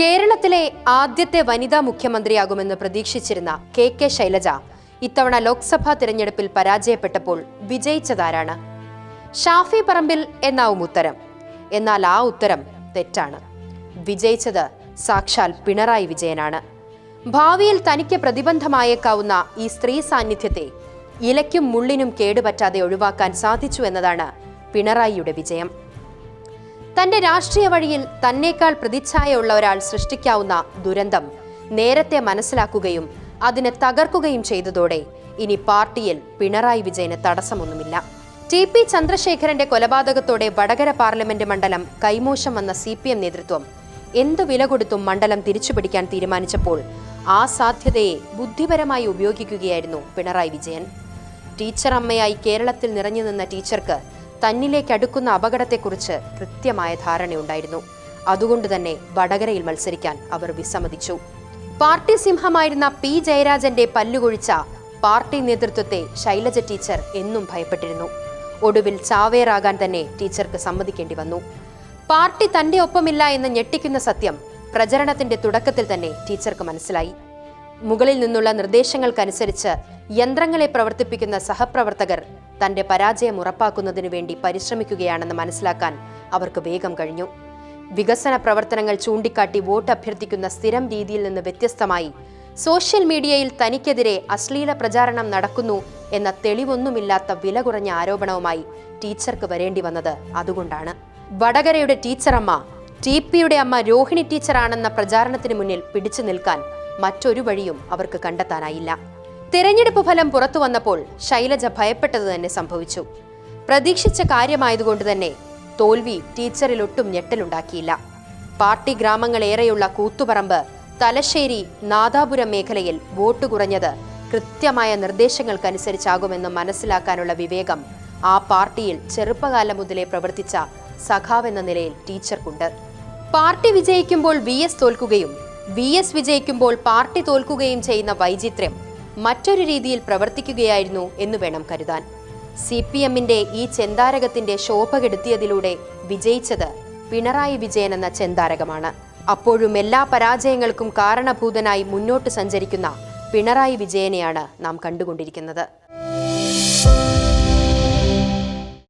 കേരളത്തിലെ ആദ്യത്തെ വനിതാ മുഖ്യമന്ത്രിയാകുമെന്ന് പ്രതീക്ഷിച്ചിരുന്ന കെ കെ ശൈലജ ഇത്തവണ ലോക്സഭാ തിരഞ്ഞെടുപ്പിൽ പരാജയപ്പെട്ടപ്പോൾ വിജയിച്ചതാരാണ്? ഷാഫി പറമ്പിൽ എന്നാവും ഉത്തരം. എന്നാൽ ആ ഉത്തരം തെറ്റാണ്. വിജയിച്ചത് സാക്ഷാൽ പിണറായി വിജയനാണ്. ഭാവിയിൽ തനിക്ക് പ്രതിബന്ധമായേക്കാവുന്ന ഈ സ്ത്രീ സാന്നിധ്യത്തെ ഇലയ്ക്കും മുള്ളിനും കേടുപറ്റാതെ ഒഴിവാക്കാൻ സാധിച്ചു എന്നതാണ് പിണറായിയുടെ വിജയം. തന്റെ രാഷ്ട്രീയ വഴിയിൽ തന്നേക്കാൾ പ്രതിച്ഛായയുള്ള ഒരാൾ സൃഷ്ടിക്കാവുന്ന ദുരന്തം നേരത്തെ മനസ്സിലാക്കുകയും അതിനെ തകർക്കുകയും ചെയ്തതോടെ ഇനി പാർട്ടിയിൽ പിണറായി വിജയന് തടസ്സമൊന്നുമില്ല. ടി പി ചന്ദ്രശേഖരന്റെ കൊലപാതകത്തോടെ വടകര പാർലമെന്റ് മണ്ഡലം കൈമോശം വന്ന സി പി എം നേതൃത്വം എന്തു വില കൊടുത്തും മണ്ഡലം തിരിച്ചുപിടിക്കാൻ തീരുമാനിച്ചപ്പോൾ ആ സാധ്യതയെ ബുദ്ധിപരമായി ഉപയോഗിക്കുകയായിരുന്നു പിണറായി വിജയൻ. ടീച്ചർ അമ്മയായി കേരളത്തിൽ നിറഞ്ഞു നിന്ന ടീച്ചർക്ക് തന്നിലേക്ക് അടുക്കുന്ന അപകടത്തെക്കുറിച്ച് കൃത്യമായ ധാരണയുണ്ടായിരുന്നു. അതുകൊണ്ട് തന്നെ വടകരയിൽ മത്സരിക്കാൻ അവർ വിസമ്മതിച്ചു. പാർട്ടി സിംഹമായിരുന്ന പി. ജയരാജന്റെ പല്ലുകൊഴിച്ച പാർട്ടി നേതൃത്വത്തെ ശൈലജ ടീച്ചർ എന്നും ഭയപ്പെട്ടിരുന്നു. ഒടുവിൽ ചാവേറാകാൻ തന്നെ ടീച്ചർക്ക് സമ്മതിക്കേണ്ടി വന്നു. പാർട്ടി തന്റെ ഒപ്പമില്ല എന്ന് ഞെട്ടിക്കുന്ന സത്യം പ്രചരണത്തിന്റെ തുടക്കത്തിൽ തന്നെ ടീച്ചർക്ക് മനസ്സിലായി. മുകളിൽ നിന്നുള്ള നിർദ്ദേശങ്ങൾക്കനുസരിച്ച് യന്ത്രങ്ങളെ പ്രവർത്തിപ്പിക്കുന്ന സഹപ്രവർത്തകർ തന്റെ പരാജയം ഉറപ്പാക്കുന്നതിനു വേണ്ടി പരിശ്രമിക്കുകയാണെന്ന് മനസ്സിലാക്കാൻ അവർക്ക് വേഗം കഴിഞ്ഞു. വികസന പ്രവർത്തനങ്ങൾ ചൂണ്ടിക്കാട്ടി വോട്ട് അഭ്യർത്ഥിക്കുന്ന സ്ഥിരം രീതിയിൽ നിന്ന് വ്യത്യസ്തമായി സോഷ്യൽ മീഡിയയിൽ തനിക്കെതിരെ അശ്ലീല പ്രചാരണം നടക്കുന്നു എന്ന തെളിവൊന്നുമില്ലാത്ത വില കുറഞ്ഞ ആരോപണവുമായി ടീച്ചർക്ക് വരേണ്ടി വന്നത് അതുകൊണ്ടാണ്. വടകരയുടെ ടീച്ചറമ്മ ടി പിയുടെ അമ്മ രോഹിണി ടീച്ചറാണെന്ന പ്രചാരണത്തിന് മുന്നിൽ പിടിച്ചു നിൽക്കാൻ മറ്റൊരു വഴിയും അവർക്ക് കണ്ടെത്താനായില്ല. തിരഞ്ഞെടുപ്പ് ഫലം പുറത്തു വന്നപ്പോൾ ശൈലജ ഭയപ്പെട്ടത് തന്നെ സംഭവിച്ചു. പ്രതീക്ഷിച്ച കാര്യമായതുകൊണ്ട് തന്നെ തോൽവി ടീച്ചറിൽ ഒട്ടും ഞെട്ടലുണ്ടാക്കിയില്ല. പാർട്ടി ഗ്രാമങ്ങളേറെയുള്ള കൂത്തുപറമ്പ് തലശ്ശേരി നാദാപുരം മേഖലയിൽ വോട്ട് കുറഞ്ഞത് കൃത്യമായ നിർദ്ദേശങ്ങൾക്കനുസരിച്ചാകുമെന്ന് മനസ്സിലാക്കാനുള്ള വിവേകം ആ പാർട്ടിയിൽ ചെറുപ്പകാലം മുതലേ പ്രവർത്തിച്ച സഖാവെന്ന നിലയിൽ ടീച്ചർക്കുണ്ട്. പാർട്ടി വിജയിക്കുമ്പോൾ വി എസ് തോൽക്കുകയും വി എസ് വിജയിക്കുമ്പോൾ പാർട്ടി തോൽക്കുകയും ചെയ്യുന്ന വൈചിത്ര്യം മറ്റൊരു രീതിയിൽ പ്രവർത്തിക്കുകയായിരുന്നു എന്ന് വേണം കരുതാൻ. സി പി എമ്മിന്റെ ഈ ചെന്താരകത്തിന്റെ ശോഭ കെടുത്തിയതിലൂടെ വിജയിച്ചത് പിണറായി വിജയൻ എന്ന ചെന്താരകമാണ്. അപ്പോഴും എല്ലാ പരാജയങ്ങൾക്കും കാരണഭൂതനായി മുന്നോട്ട് സഞ്ചരിക്കുന്ന പിണറായി വിജയനെയാണ് നാം കണ്ടുകൊണ്ടിരിക്കുന്നത്.